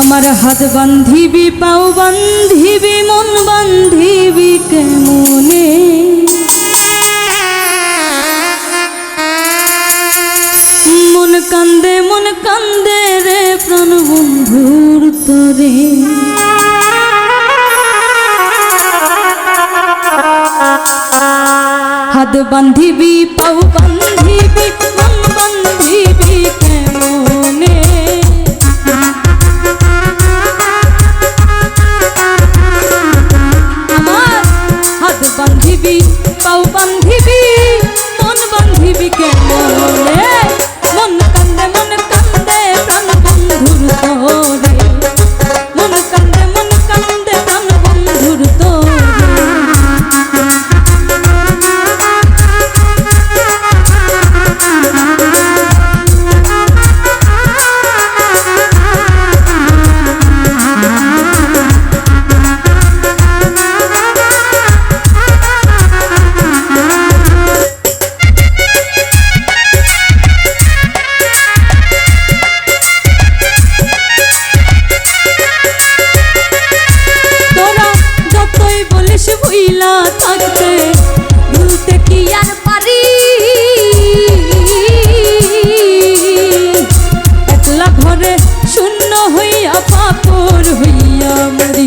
আমার হাত বান্ধিবি, পাও বান্ধিবি, মন বান্ধিবি কেমনে? মন কান্দে মন কান্দে রে প্রাণ বন্ধুর তরে হাত বান্ধিবি, পাও শূন্য হইয়া পাপর হইয়া মরি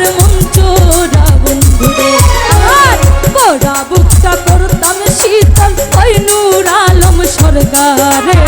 আমার মন চোরা বন্ধুরে। আমার পোড়া বুকটা করতাম শীতল ওই নূর আলম সরকারে।